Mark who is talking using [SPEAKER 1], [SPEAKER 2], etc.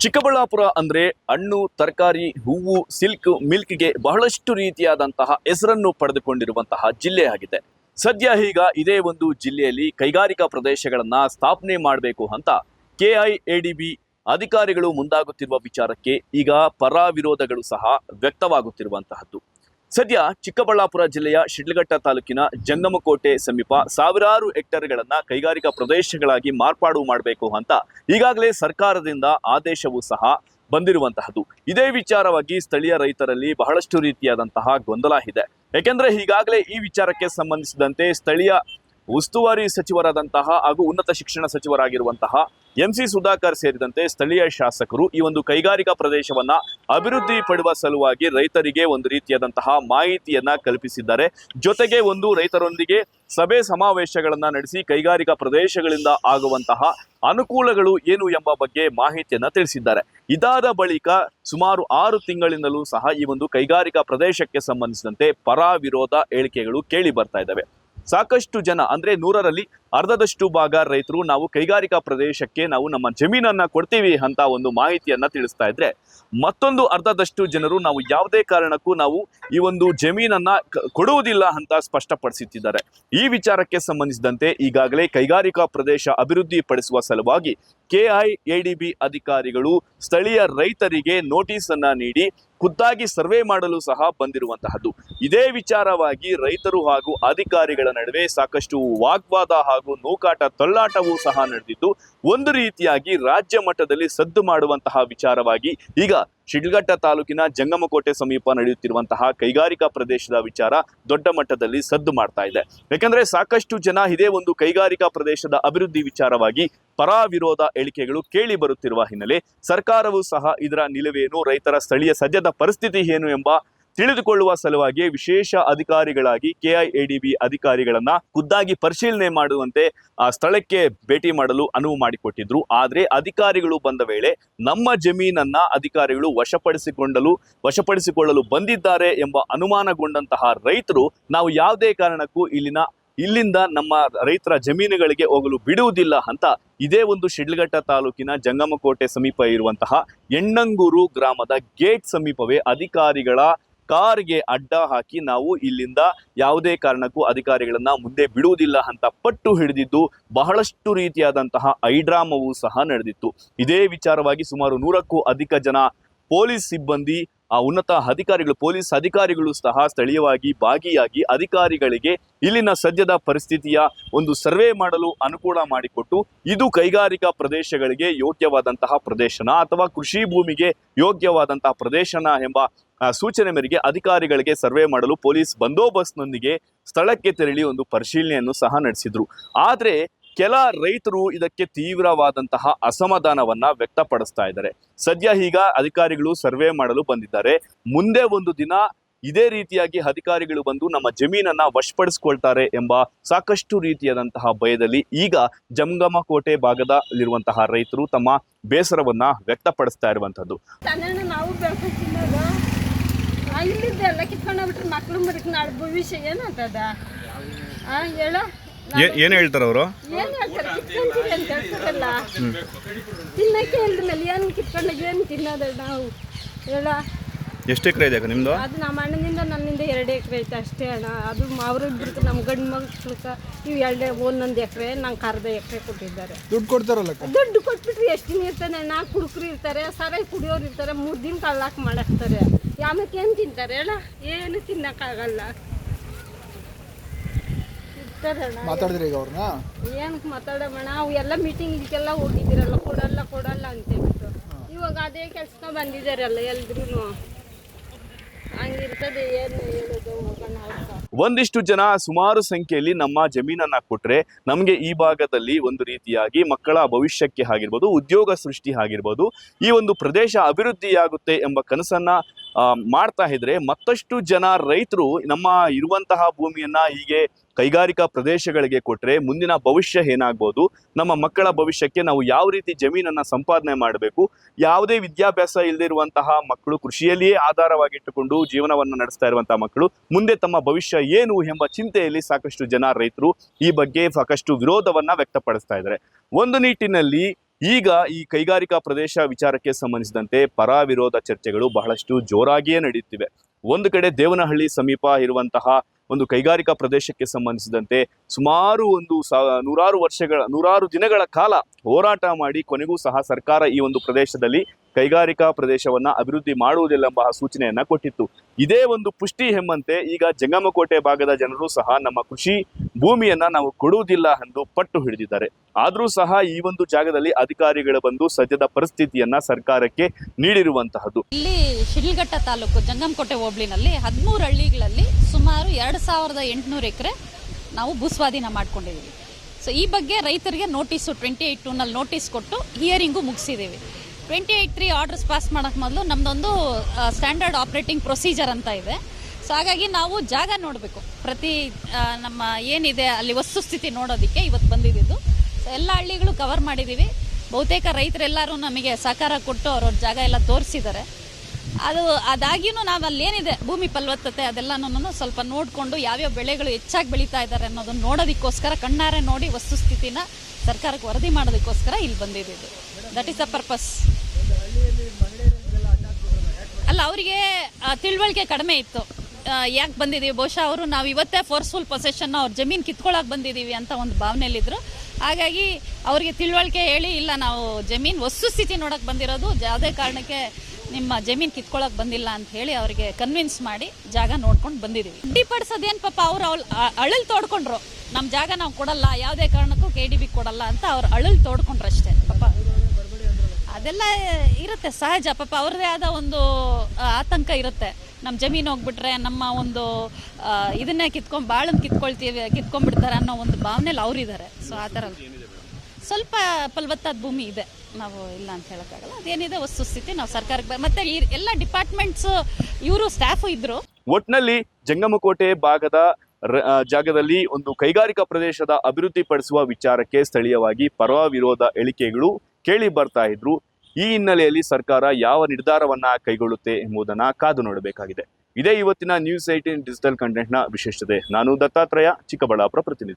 [SPEAKER 1] ಚಿಕ್ಕಬಳ್ಳಾಪುರ ಅಂದ್ರೆ ಹಣ್ಣು, ತರಕಾರಿ, ಹೂವು, ಸಿಲ್ಕ್, ಮಿಲ್ಕ್ಗೆ ಬಹಳಷ್ಟು ರೀತಿಯಾದಂತಹ ಹೆಸರನ್ನು ಪಡೆದುಕೊಂಡಿರುವಂತಹ ಜಿಲ್ಲೆಯಾಗಿದೆ ಸದ್ಯ ಈಗ ಇದೇ ಒಂದು ಜಿಲ್ಲೆಯಲ್ಲಿ ಕೈಗಾರಿಕಾ ಪ್ರದೇಶಗಳನ್ನ ಸ್ಥಾಪನೆ ಮಾಡಬೇಕು ಅಂತ ಕೆಐಎಡಿಬಿ ಅಧಿಕಾರಿಗಳು ಮುಂದಾಗುತ್ತಿರುವ ವಿಚಾರಕ್ಕೆ ಈಗ ಪರ ವಿರೋಧಗಳು ಸಹ ವ್ಯಕ್ತವಾಗುತ್ತಿರುವಂತಹದ್ದು. ಸದ್ಯ ಚಿಕ್ಕಬಳ್ಳಾಪುರ ಜಿಲ್ಲೆಯ ಶಿಡ್ಲಘಟ್ಟ ತಾಲೂಕಿನ ಜಂಗಮಕೋಟೆ ಸಮೀಪ ಸಾವಿರಾರು ಹೆಕ್ಟರ್ಗಳನ್ನ ಕೈಗಾರಿಕಾ ಪ್ರದೇಶಗಳಾಗಿ ಮಾರ್ಪಾಡು ಮಾಡಬೇಕು ಅಂತ ಈಗಾಗಲೇ ಸರ್ಕಾರದಿಂದ ಆದೇಶವೂ ಸಹ ಬಂದಿರುವಂತಹದ್ದು. ಇದೇ ವಿಚಾರವಾಗಿ ಸ್ಥಳೀಯ ರೈತರಲ್ಲಿ ಬಹಳಷ್ಟು ರೀತಿಯಾದಂತಹ ಗೊಂದಲ ಇದೆ. ಯಾಕೆಂದ್ರೆ ಈಗಾಗಲೇ ಈ ವಿಚಾರಕ್ಕೆ ಸಂಬಂಧಿಸಿದಂತೆ ಸ್ಥಳೀಯ ಉಸ್ತುವಾರಿ ಸಚಿವರಾದಂತಹ ಹಾಗೂ ಉನ್ನತ ಶಿಕ್ಷಣ ಸಚಿವರಾಗಿರುವಂತಹ ಎಂ ಸಿ ಸುಧಾಕರ್ ಸೇರಿದಂತೆ ಸ್ಥಳೀಯ ಶಾಸಕರು ಈ ಒಂದು ಕೈಗಾರಿಕಾ ಪ್ರದೇಶವನ್ನ ಅಭಿವೃದ್ಧಿ ಪಡುವ ಸಲುವಾಗಿ ರೈತರಿಗೆ ಒಂದು ರೀತಿಯಾದಂತಹ ಮಾಹಿತಿಯನ್ನ ಕಲ್ಪಿಸಿದ್ದಾರೆ. ಜೊತೆಗೆ ಒಂದು ರೈತರೊಂದಿಗೆ ಸಭೆ ಸಮಾವೇಶಗಳನ್ನ ನಡೆಸಿ ಕೈಗಾರಿಕಾ ಪ್ರದೇಶಗಳಿಂದ ಆಗುವಂತಹ ಅನುಕೂಲಗಳು ಏನು ಎಂಬ ಬಗ್ಗೆ ಮಾಹಿತಿಯನ್ನ ತಿಳಿಸಿದ್ದಾರೆ. ಇದಾದ ಬಳಿಕ ಸುಮಾರು ಆರು ತಿಂಗಳಿಂದಲೂ ಸಹ ಈ ಒಂದು ಕೈಗಾರಿಕಾ ಪ್ರದೇಶಕ್ಕೆ ಸಂಬಂಧಿಸಿದಂತೆ ಪರ ವಿರೋಧ ಹೇಳಿಕೆಗಳು ಕೇಳಿ ಬರ್ತಾ ಇದ್ದಾವೆ. ಸಾಕಷ್ಟು ಜನ, ಅಂದ್ರೆ ನೂರರಲ್ಲಿ ಅರ್ಧದಷ್ಟು ಭಾಗ ರೈತರು ನಾವು ಕೈಗಾರಿಕಾ ಪ್ರದೇಶಕ್ಕೆ ನಾವು ನಮ್ಮ ಜಮೀನನ್ನ ಕೊಡ್ತೀವಿ ಅಂತ ಒಂದು ಮಾಹಿತಿಯನ್ನು ತಿಳಿಸ್ತಾ ಇದ್ರೆ, ಮತ್ತೊಂದು ಅರ್ಧದಷ್ಟು ಜನರು ನಾವು ಯಾವುದೇ ಕಾರಣಕ್ಕೂ ನಾವು ಈ ಒಂದು ಜಮೀನನ್ನ ಕೊಡುವುದಿಲ್ಲ ಅಂತ ಸ್ಪಷ್ಟಪಡಿಸುತ್ತಿದ್ದಾರೆ ಈ ವಿಚಾರಕ್ಕೆ ಸಂಬಂಧಿಸಿದಂತೆ ಈಗಾಗಲೇ ಕೈಗಾರಿಕಾ ಪ್ರದೇಶ ಅಭಿವೃದ್ಧಿ ಪಡಿಸುವ ಸಲುವಾಗಿ ಕೆಐಎಡಿಬಿ ಅಧಿಕಾರಿಗಳು ಸ್ಥಳೀಯ ರೈತರಿಗೆ ನೋಟಿಸ್ ಅನ್ನ ನೀಡಿ ಖುದ್ದಾಗಿ ಸರ್ವೆ ಮಾಡಲು ಸಹ ಬಂದಿರುವಂತಹದ್ದು. ಇದೇ ವಿಚಾರವಾಗಿ ರೈತರು ಹಾಗೂ ಅಧಿಕಾರಿಗಳ ನಡುವೆ ಸಾಕಷ್ಟು ವಾಗ್ವಾದ ಹಾಗೂ ನೂಕಾಟ ತಳ್ಳಾಟವೂ ಸಹ ನಡೆದಿದ್ದು, ಒಂದು ರೀತಿಯಾಗಿ ರಾಜ್ಯ ಮಟ್ಟದಲ್ಲಿ ಸದ್ದು ಮಾಡುವಂತಹ ವಿಚಾರವಾಗಿ ಈಗ ಶಿಡ್ಲಘಟ್ಟ ತಾಲೂಕಿನ ಜಂಗಮಕೋಟೆ ಸಮೀಪ ನಡೆಯುತ್ತಿರುವಂತಹ ಕೈಗಾರಿಕಾ ಪ್ರದೇಶದ ವಿಚಾರ ದೊಡ್ಡ ಮಟ್ಟದಲ್ಲಿ ಸದ್ದು ಮಾಡ್ತಾ ಇದೆ. ಯಾಕಂದ್ರೆ ಸಾಕಷ್ಟು ಜನ ಇದೇ ಒಂದು ಕೈಗಾರಿಕಾ ಪ್ರದೇಶದ ಅಭಿವೃದ್ಧಿ ವಿಚಾರವಾಗಿ ಪರ ವಿರೋಧ ಹೇಳಿಕೆಗಳು ಕೇಳಿ ಬರುತ್ತಿರುವ ಹಿನ್ನೆಲೆ ಸರ್ಕಾರವು ಸಹ ಇದರ ನಿಲುವೇನು, ರೈತರ ಸ್ಥಳೀಯ ಸದ್ಯದ ಪರಿಸ್ಥಿತಿ ಏನು ಎಂಬ ತಿಳಿದುಕೊಳ್ಳುವ ಸಲುವಾಗಿ ವಿಶೇಷ ಅಧಿಕಾರಿಗಳಾಗಿ ಕೆಐಎಡಿಬಿ ಅಧಿಕಾರಿಗಳನ್ನ ಖುದ್ದಾಗಿ ಪರಿಶೀಲನೆ ಮಾಡುವಂತೆ ಆ ಸ್ಥಳಕ್ಕೆ ಭೇಟಿ ಮಾಡಲು ಅನುವು ಮಾಡಿಕೊಟ್ಟಿದ್ರು. ಆದರೆ ಅಧಿಕಾರಿಗಳು ಬಂದ ವೇಳೆ ನಮ್ಮ ಜಮೀನನ್ನ ಅಧಿಕಾರಿಗಳು ವಶಪಡಿಸಿಕೊಂಡಲು, ವಶಪಡಿಸಿಕೊಳ್ಳಲು ಬಂದಿದ್ದಾರೆ ಎಂಬ ಅನುಮಾನಗೊಂಡಂತಹ ರೈತರು ನಾವು ಯಾವುದೇ ಕಾರಣಕ್ಕೂ ಇಲ್ಲಿನ, ಇಲ್ಲಿಂದ ನಮ್ಮ ರೈತರ ಜಮೀನುಗಳಿಗೆ ಹೋಗಲು ಬಿಡುವುದಿಲ್ಲ ಅಂತ ಇದೇ ಒಂದು ಶಿಡ್ಲಘಟ್ಟ ತಾಲೂಕಿನ ಜಂಗಮಕೋಟೆ ಸಮೀಪ ಇರುವಂತಹ ಎಣ್ಣಂಗೂರು ಗ್ರಾಮದ ಗೇಟ್ ಸಮೀಪವೇ ಅಧಿಕಾರಿಗಳ ಕಾರ್ಗೆ ಅಡ್ಡ ಹಾಕಿ ನಾವು ಇಲ್ಲಿಂದ ಯಾವುದೇ ಕಾರಣಕ್ಕೂ ಅಧಿಕಾರಿಗಳನ್ನ ಮುಂದೆ ಬಿಡುವುದಿಲ್ಲ ಅಂತ ಪಟ್ಟು ಹಿಡಿದಿದ್ದು ಬಹಳಷ್ಟು ರೀತಿಯಾದಂತಹ ಐಡ್ರಾಮವೂ ಸಹ ನಡೆದಿತ್ತು. ಇದೇ ವಿಚಾರವಾಗಿ ಸುಮಾರು ನೂರಕ್ಕೂ ಅಧಿಕ ಜನ ಪೊಲೀಸ್ ಸಿಬ್ಬಂದಿ ಆ ಉನ್ನತ ಅಧಿಕಾರಿಗಳು, ಪೊಲೀಸ್ ಅಧಿಕಾರಿಗಳು ಸಹ ಸ್ಥಳೀಯವಾಗಿ ಭಾಗಿಯಾಗಿ ಅಧಿಕಾರಿಗಳಿಗೆ ಇಲ್ಲಿನ ಸದ್ಯದ ಪರಿಸ್ಥಿತಿಯ ಒಂದು ಸರ್ವೆ ಮಾಡಲು ಅನುಕೂಲ ಮಾಡಿಕೊಟ್ಟು ಇದು ಕೈಗಾರಿಕಾ ಪ್ರದೇಶಗಳಿಗೆ ಯೋಗ್ಯವಾದಂತಹ ಪ್ರದೇಶನ ಅಥವಾ ಕೃಷಿ ಭೂಮಿಗೆ ಯೋಗ್ಯವಾದಂತಹ ಪ್ರದೇಶನ ಎಂಬ ಸೂಚನೆ ಮೇರೆಗೆ ಅಧಿಕಾರಿಗಳಿಗೆ ಸರ್ವೆ ಮಾಡಲು ಪೊಲೀಸ್ ಬಂದೋಬಸ್ತ್ನೊಂದಿಗೆ ಸ್ಥಳಕ್ಕೆ ತೆರಳಿ ಒಂದು ಪರಿಶೀಲನೆಯನ್ನು ಸಹ ನಡೆಸಿದ್ರು. ಆದ್ರೆ ಕೆಲ ರೈತರು ಇದಕ್ಕೆ ತೀವ್ರವಾದಂತಹ ಅಸಮಾಧಾನವನ್ನ ವ್ಯಕ್ತಪಡಿಸ್ತಾ ಇದ್ದಾರೆ. ಸದ್ಯ ಈಗ ಅಧಿಕಾರಿಗಳು ಸರ್ವೆ ಮಾಡಲು ಬಂದಿದ್ದಾರೆ. ಮುಂದೆ ಒಂದು ದಿನ ಇದೇ ರೀತಿಯಾಗಿ ಅಧಿಕಾರಿಗಳು ಬಂದು ನಮ್ಮ ಜಮೀನನ್ನ ವಶಪಡಿಸ್ಕೊಳ್ತಾರೆ ಎಂಬ ಸಾಕಷ್ಟು ರೀತಿಯಾದಂತಹ ಭಯದಲ್ಲಿ ಈಗ ಜಂಗಮಕೋಟೆ ಭಾಗದಲ್ಲಿರುವಂತಹ ರೈತರು ತಮ್ಮ ಬೇಸರವನ್ನ ವ್ಯಕ್ತಪಡಿಸ್ತಾ ಇರುವಂತದ್ದು.
[SPEAKER 2] ತನ್ನ
[SPEAKER 3] ಏನು ಹೇಳ್ತಾರೆ ಅವರು?
[SPEAKER 2] ಏನು ಹೇಳ್ತಾರೆ? ಕಿತ್ಕೊಂತೀರಿ ಅಂತ ಹೇಳ್ತಾರಲ್ಲ. ತಿನ್ನಕ್ಕೆ ಏನು ಕಿತ್ಕೊಂಡು ಏನು ತಿನ್ನೋದು ನಾವು? ಹೇಳ?
[SPEAKER 3] ಎಷ್ಟು ಎಕರೆ ಇದೆ ನಿಮ್ಮದು
[SPEAKER 2] ಅದು ನಮ್ಮ ಅಣ್ಣನಿಂದ ನನ್ನಿಂದ ಎರಡು ಎಕರೆ ಐತೆ ಅಷ್ಟೇ ಅಣ್ಣ. ಅದು ಅವ್ರು ಇಬ್ಬರಿಗೆ ನಮ್ಮ ಗಂಡು ಮಕ್ಳಿಗೆ ಇವು ಎರಡೇ ಒಂದೊಂದು ಎಕರೆ ನಂಗೆ ಅರ್ಧ ಎಕರೆ ಕೊಟ್ಟಿದ್ದಾರೆ.
[SPEAKER 4] ದುಡ್ಡು ಕೊಡ್ತಾರಲ್ಲ
[SPEAKER 2] ದುಡ್ಡು ಕೊಟ್ಬಿಟ್ರೆ ಎಷ್ಟು ದಿನ ಇರ್ತಾನೆ? ನಾಲ್ಕು ಕುಡುಕರು ಇರ್ತಾರೆ ಸರಿ ಕುಡಿಯೋರು ಇರ್ತಾರೆ ಮೂರು ದಿನ ಕಳ್ಳಾಕ್ ಮಾಡಾಕ್ತಾರೆ ಯಾಮಕ್ಕೆ ಏನು ತಿಂತಾರೆ? ಹೇಳ? ಏನು ತಿನ್ನಕ್ಕಾಗಲ್ಲ.
[SPEAKER 4] ಮಾತಾಡಿದ್ರಿ ಈಗ ಅವ್ರನ್ನ?
[SPEAKER 2] ಏನಕ್ಕೆ ಮಾತಾಡೋಣ? ನಾವು ಎಲ್ಲ ಮೀಟಿಂಗಿಗೆಲ್ಲ ಹೋಗಿದ್ದೀರಲ್ಲ ಕೊಡಲ್ಲ ಕೊಡಲ್ಲ ಅಂತ ಹೇಳ್ಬಿಟ್ಟು ಇವಾಗ ಅದೇ ಕೆಲಸನ ಬಂದಿದ್ದಾರಲ್ಲ ಎಲ್ರೂ ಹಂಗಿರ್ತದೆ ಏನು ಹೇಳೋದು ಹೋಗೋಣ
[SPEAKER 1] ಒಂದಿಷ್ಟು ಜನ ಸುಮಾರು ಸಂಖ್ಯೆಯಲ್ಲಿ ನಮ್ಮ ಜಮೀನನ್ನ ಕೊಟ್ರೆ ನಮಗೆ ಈ ಭಾಗದಲ್ಲಿ ಒಂದು ರೀತಿಯಾಗಿ ಮಕ್ಕಳ ಭವಿಷ್ಯಕ್ಕೆ ಆಗಿರ್ಬೋದು ಉದ್ಯೋಗ ಸೃಷ್ಟಿ ಆಗಿರ್ಬೋದು ಈ ಒಂದು ಪ್ರದೇಶ ಅಭಿವೃದ್ಧಿಯಾಗುತ್ತೆ ಎಂಬ ಕನಸನ್ನ ಮಾಡ್ತಾ ಇದ್ರೆ ಮತ್ತಷ್ಟು ಜನ ರೈತರು ನಮ್ಮ ಇರುವಂತಹ ಭೂಮಿಯನ್ನ ಹೀಗೆ ಕೈಗಾರಿಕಾ ಪ್ರದೇಶಗಳಿಗೆ ಕೊಟ್ರೆ ಮುಂದಿನ ಭವಿಷ್ಯ ಏನಾಗ್ಬೋದು, ನಮ್ಮ ಮಕ್ಕಳ ಭವಿಷ್ಯಕ್ಕೆ ನಾವು ಯಾವ ರೀತಿ ಜಮೀನನ್ನ ಸಂಪಾದನೆ ಮಾಡಬೇಕು, ಯಾವುದೇ ವಿದ್ಯಾಭ್ಯಾಸ ಇಲ್ಲದಿರುವಂತಹ ಮಕ್ಕಳು ಕೃಷಿಯಲ್ಲಿಯೇ ಆಧಾರವಾಗಿಟ್ಟುಕೊಂಡು ಜೀವನವನ್ನು ನಡೆಸ್ತಾ ಇರುವಂತಹ ಮಕ್ಕಳು, ಮುಂದೆ ತಮ್ಮ ಭವಿಷ್ಯ ಏನು ಎಂಬ ಚಿಂತೆಯಲ್ಲಿ ಸಾಕಷ್ಟು ಜನ ರೈತರು ಈ ಬಗ್ಗೆ ಸಾಕಷ್ಟು ವಿರೋಧವನ್ನ ವ್ಯಕ್ತಪಡಿಸ್ತಾ ಇದ್ದಾರೆ. ಒಂದು ನಿಟ್ಟಿನಲ್ಲಿ ಈಗ ಈ ಕೈಗಾರಿಕಾ ಪ್ರದೇಶ ವಿಚಾರಕ್ಕೆ ಸಂಬಂಧಿಸಿದಂತೆ ಪರ ವಿರೋಧ ಚರ್ಚೆಗಳು ಬಹಳಷ್ಟು ಜೋರಾಗಿಯೇ ನಡೆಯುತ್ತಿವೆ ಒಂದು ಕಡೆ ದೇವನಹಳ್ಳಿ ಸಮೀಪ ಇರುವಂತಹ ಒಂದು ಕೈಗಾರಿಕಾ ಪ್ರದೇಶಕ್ಕೆ ಸಂಬಂಧಿಸಿದಂತೆ ಸುಮಾರು ಒಂದು ಸಾ, ನೂರಾರು ವರ್ಷಗಳ, ನೂರಾರು ದಿನಗಳ ಕಾಲ ಹೋರಾಟ ಮಾಡಿ ಕೊನೆಗೂ ಸಹ ಸರ್ಕಾರ ಈ ಒಂದು ಪ್ರದೇಶದಲ್ಲಿ ಕೈಗಾರಿಕಾ ಪ್ರದೇಶವನ್ನ ಅಭಿವೃದ್ಧಿ ಮಾಡುವುದಿಲ್ಲ ಎಂಬ ಸೂಚನೆಯನ್ನ ಕೊಟ್ಟಿತ್ತು. ಇದೇ ಒಂದು ಪುಷ್ಟಿ ಹೆಮ್ಮಂತೆ ಈಗ ಜಂಗಮಕೋಟೆ ಭಾಗದ ಜನರು ಸಹ ನಮ್ಮ ಕೃಷಿ ಭೂಮಿಯನ್ನ ನಾವು ಕೊಡುವುದಿಲ್ಲ ಎಂದು ಪಟ್ಟು ಹಿಡಿದಿದ್ದಾರೆ. ಆದರೂ ಸಹ ಈ ಒಂದು ಜಾಗದಲ್ಲಿ ಅಧಿಕಾರಿಗಳು ಬಂದು ಸದ್ಯದ ಪರಿಸ್ಥಿತಿಯನ್ನ ಸರ್ಕಾರಕ್ಕೆ ನೀಡಿರುವಂತಹದ್ದು.
[SPEAKER 4] ಇಲ್ಲಿ ಶಿಡ್ಲಘಟ್ಟ ತಾಲೂಕು ಜಂಗಮಕೋಟೆ ಹೋಬಳಿನಲ್ಲಿ ಹದಿಮೂರು ಹಳ್ಳಿಗಳಲ್ಲಿ ಸುಮಾರು ಎರಡು ಸಾವಿರದ ಎಂಟುನೂರು ಎಕರೆ ನಾವು ಭೂಸ್ವಾಧೀನ ಮಾಡ್ಕೊಂಡಿದ್ದೀವಿ. ಸೊ ಈ ಬಗ್ಗೆ ರೈತರಿಗೆ ನೋಟಿಸು ಟ್ವೆಂಟಿ ಏಯ್ಟ್ ಟೂನಲ್ಲಿ ನೋಟಿಸ್ ಕೊಟ್ಟು hearing ಮುಗಿಸಿದ್ದೀವಿ. Twenty eight three orders pass ಮಾಡೋಕ್ಕೆ ಮೊದಲು ನಮ್ಮದೊಂದು ಸ್ಟ್ಯಾಂಡರ್ಡ್ ಆಪ್ರೇಟಿಂಗ್ ಪ್ರೊಸೀಜರ್ ಅಂತ ಇದೆ. ಸೊ ಹಾಗಾಗಿ ನಾವು ಜಾಗ ನೋಡಬೇಕು. ಪ್ರತಿ ನಮ್ಮ ಏನಿದೆ ಅಲ್ಲಿ ವಸ್ತುಸ್ಥಿತಿ ನೋಡೋದಕ್ಕೆ ಇವತ್ತು ಬಂದಿದ್ದು. ಸೊ ಎಲ್ಲ ಹಳ್ಳಿಗಳು ಕವರ್ ಮಾಡಿದ್ದೀವಿ ಬಹುತೇಕ ರೈತರೆಲ್ಲರೂ ನಮಗೆ ಸಹಕಾರ ಕೊಟ್ಟು ಅವ್ರವ್ರ ಜಾಗ ಎಲ್ಲ ತೋರಿಸಿದ್ದಾರೆ. ಅದು ಅದಾಗಿಯೂ ನಾವು ಅಲ್ಲೇನಿದೆ ಭೂಮಿ ಫಲವತ್ತತೆ ಅದೆಲ್ಲನೂ ಸ್ವಲ್ಪ ನೋಡಿಕೊಂಡು ಯಾವ್ಯಾವ ಬೆಳೆಗಳು ಹೆಚ್ಚಾಗಿ ಬೆಳೀತಾ ಇದ್ದಾರೆ ಅನ್ನೋದನ್ನು ನೋಡೋದಕ್ಕೋಸ್ಕರ ಕಣ್ಣಾರೆ ನೋಡಿ ವಸ್ತುಸ್ಥಿತಿನ ಸರ್ಕಾರಕ್ಕೆ ವರದಿ ಮಾಡೋದಕ್ಕೋಸ್ಕರ ಇಲ್ಲಿ ಬಂದಿದ್ದು ದಟ್ ಈಸ್ ದ ಪರ್ಪಸ್ ಅಲ್ಲ, ಅವರಿಗೆ ತಿಳುವಳಿಕೆ ಕಡಿಮೆ ಇತ್ತು. ಯಾಕೆ ಬಂದಿದ್ದೀವಿ ಬಹುಶಃ ಅವರು ನಾವು ಇವತ್ತೇ ಫೋರ್ಸ್ಫುಲ್ ಪೊಸೆಷನ್ ಅವ್ರ ಜಮೀನು ಕಿತ್ಕೊಳ್ಳೋಕೆ ಬಂದಿದ್ದೀವಿ ಅಂತ ಒಂದು ಭಾವನೆಯಲ್ಲಿದ್ದರು ಹಾಗಾಗಿ ಅವರಿಗೆ ತಿಳುವಳಿಕೆ ಹೇಳಿ, ಇಲ್ಲ, ನಾವು ಜಮೀನು ವಸ್ತುಸ್ಥಿತಿ ನೋಡಕ್ಕೆ ಬಂದಿರೋದು ಯಾವುದೇ ಕಾರಣಕ್ಕೆ ನಿಮ್ಮ ಜಮೀನು ಕಿತ್ಕೊಳ್ಳೋಕೆ ಬಂದಿಲ್ಲ ಅಂತ ಹೇಳಿ ಅವರಿಗೆ ಕನ್ವಿನ್ಸ್ ಮಾಡಿ ಜಾಗ ನೋಡ್ಕೊಂಡು ಬಂದಿದ್ದೀವಿ ಅಡ್ಡಿಪಡಿಸೋದೇನು ಪಾಪ, ಅವ್ರು ಅವ್ಳು ಅಳಲು ತೋಡ್ಕೊಂಡ್ರು. ನಮ್ಮ ಜಾಗ ನಾವು ಕೊಡಲ್ಲ, ಯಾವುದೇ ಕಾರಣಕ್ಕೂ ಕೆ ಡಿ ಬಿ ಕೊಡಲ್ಲ ಅಂತ ಅವ್ರು ಅಳಲ್ ತೋಡ್ಕೊಂಡ್ರು ಅಷ್ಟೇ. ಪಾಪ ಅದೆಲ್ಲ ಇರುತ್ತೆ ಸಹಜ. ಪಾಪ ಅವ್ರದ್ದೇ ಆದ ಒಂದು ಆತಂಕ ಇರುತ್ತೆ. ನಮ್ಮ ಜಮೀನು ಹೋಗ್ಬಿಟ್ರೆ, ನಮ್ಮ ಒಂದು ಇದನ್ನೇ ಕಿತ್ಕೊಂಡ್ ಬಾಳನ್ನು ಕಿತ್ಕೊಳ್ತೀವಿ, ಕಿತ್ಕೊಂಡ್ಬಿಡ್ತಾರೆ ಅನ್ನೋ ಒಂದು ಭಾವನೆಲಿ ಅವರಿದ್ದಾರೆ ಸೊ ಆ ಥರ ಸ್ವಲ್ಪ ಫಲವತ್ತಾದ ಭೂಮಿ ಇದೆ. ನಾವು ಇಲ್ಲ ಅಂತ ಹೇಳೋಕ್ಕಾಗಲ್ಲ. ಅದೇನಿದೆ ವಸ್ತುಸ್ಥಿತಿ ನಾವು ಸರ್ಕಾರಕ್ಕೆ ಮತ್ತೆ ಈ ಎಲ್ಲ ಡಿಪಾರ್ಟ್ಮೆಂಟ್ಸ್, ಇವರು ಸ್ಟಾಫು ಇದ್ರು.
[SPEAKER 1] ಒಟ್ನಲ್ಲಿ ಜಂಗಮಕೋಟೆ ಭಾಗದ ಜಾಗದಲ್ಲಿ ಒಂದು ಕೈಗಾರಿಕಾ ಪ್ರದೇಶದ ಅಭಿವೃದ್ಧಿ ಪಡಿಸುವ ವಿಚಾರಕ್ಕೆ ಸ್ಥಳೀಯವಾಗಿ ಪರವ ವಿರೋಧ ಹೇಳಿಕೆಗಳು ಕೇಳಿ ಬರ್ತಾ ಇದ್ರು. ಈ ಹಿನ್ನೆಲೆಯಲ್ಲಿ ಸರ್ಕಾರ ಯಾವ ನಿರ್ಧಾರವನ್ನ ಕೈಗೊಳ್ಳುತ್ತೆ ಎಂಬುದನ್ನ ಕಾದು ನೋಡಬೇಕಾಗಿದೆ. ಇದೇ ಇವತ್ತಿನ ನ್ಯೂಸ್ ಏಟೀನ್ ಡಿಜಿಟಲ್ ಕಂಟೆಂಟ್ನ ವಿಶೇಷತೆ. ನಾನು ದತ್ತಾತ್ರೇಯ, ಚಿಕ್ಕಬಳ್ಳಾಪುರ ಪ್ರತಿನಿಧಿ.